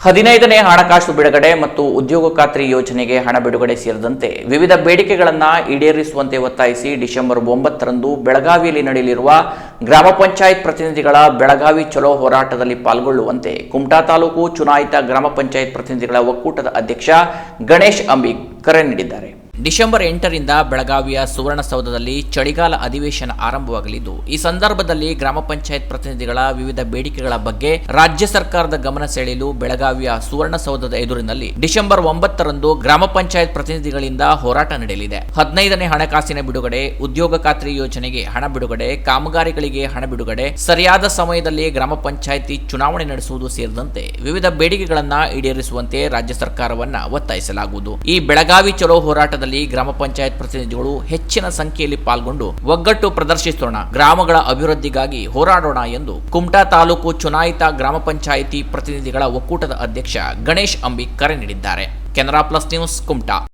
ಹದಿನೈದನೇ ಹಣಕಾಸು ಬಿಡುಗಡೆ ಮತ್ತು ಉದ್ಯೋಗ ಖಾತ್ರಿ ಯೋಜನೆಗೆ ಹಣ ಬಿಡುಗಡೆ ಸೇರಿದಂತೆ ವಿವಿಧ ಬೇಡಿಕೆಗಳನ್ನು ಈಡೇರಿಸುವಂತೆ ಒತ್ತಾಯಿಸಿ ಡಿಸೆಂಬರ್ ಒಂಬತ್ತರಂದು ಬೆಳಗಾವಿಯಲ್ಲಿ ನಡೆಯಲಿರುವ ಗ್ರಾಮ ಪಂಚಾಯತ್ ಪ್ರತಿನಿಧಿಗಳ ಬೆಳಗಾವಿ ಚಲೋ ಹೋರಾಟದಲ್ಲಿ ಪಾಲ್ಗೊಳ್ಳುವಂತೆ ಕುಮಟಾ ತಾಲೂಕು ಚುನಾಯಿತ ಗ್ರಾಮ ಪಂಚಾಯತ್ ಪ್ರತಿನಿಧಿಗಳ ಒಕ್ಕೂಟದ ಅಧ್ಯಕ್ಷ ಗಣೇಶ್ ಅಂಬಿ ಕರೆ ನೀಡಿದ್ದಾರೆ. ಡಿಸೆಂಬರ್ ಎಂಟರಿಂದ ಬೆಳಗಾವಿಯ ಸುವರ್ಣಸೌಧದಲ್ಲಿ ಚಳಿಗಾಲ ಅಧಿವೇಶನ ಆರಂಭವಾಗಲಿದ್ದು, ಈ ಸಂದರ್ಭದಲ್ಲಿ ಗ್ರಾಮ ಪಂಚಾಯತ್ ಪ್ರತಿನಿಧಿಗಳ ವಿವಿಧ ಬೇಡಿಕೆಗಳ ಬಗ್ಗೆ ರಾಜ್ಯ ಸರ್ಕಾರದ ಗಮನ ಸೆಳೆಯಲು ಬೆಳಗಾವಿಯ ಸುವರ್ಣಸೌಧದ ಎದುರಿನಲ್ಲಿ ಡಿಸೆಂಬರ್ ಒಂಬತ್ತರಂದು ಗ್ರಾಮ ಪಂಚಾಯತ್ ಪ್ರತಿನಿಧಿಗಳಿಂದ ಹೋರಾಟ ನಡೆಯಲಿದೆ. ಹದಿನೈದನೇ ಹಣಕಾಸಿನ ಬಿಡುಗಡೆ, ಉದ್ಯೋಗ ಖಾತ್ರಿ ಯೋಜನೆಗೆ ಹಣ ಬಿಡುಗಡೆ, ಕಾಮಗಾರಿಗಳಿಗೆ ಹಣ ಬಿಡುಗಡೆ, ಸರಿಯಾದ ಸಮಯದಲ್ಲಿ ಗ್ರಾಮ ಪಂಚಾಯಿತಿ ಚುನಾವಣೆ ನಡೆಸುವುದು ಸೇರಿದಂತೆ ವಿವಿಧ ಬೇಡಿಕೆಗಳನ್ನ ಈಡೇರಿಸುವಂತೆ ರಾಜ್ಯ ಸರ್ಕಾರವನ್ನ ಒತ್ತಾಯಿಸಲಾಗುವುದು. ಈ ಬೆಳಗಾವಿ ಚಲೋ ಹೋರಾಟದಲ್ಲಿ ಗ್ರಾಮ ಪಂಚಾಯತ್ ಪ್ರತಿನಿಧಿಗಳು ಹೆಚ್ಚಿನ ಸಂಖ್ಯೆಯಲ್ಲಿ ಪಾಲ್ಗೊಂಡು ಒಗ್ಗಟ್ಟು ಪ್ರದರ್ಶಿಸೋಣ. ಗ್ರಾಮಗಳ ಅಭಿವೃದ್ಧಿಗಾಗಿ ಹೋರಾಡೋಣ ಎಂದು ಕುಮಟಾ ತಾಲೂಕು ಚುನಾಯಿತ ಗ್ರಾಮ ಪಂಚಾಯಿತಿ ಪ್ರತಿನಿಧಿಗಳ ಒಕ್ಕೂಟದ ಅಧ್ಯಕ್ಷ ಗಣೇಶ್ ಅಂಬಿ ಕರೆ ನೀಡಿದ್ದಾರೆ. Canara plus news Kumta.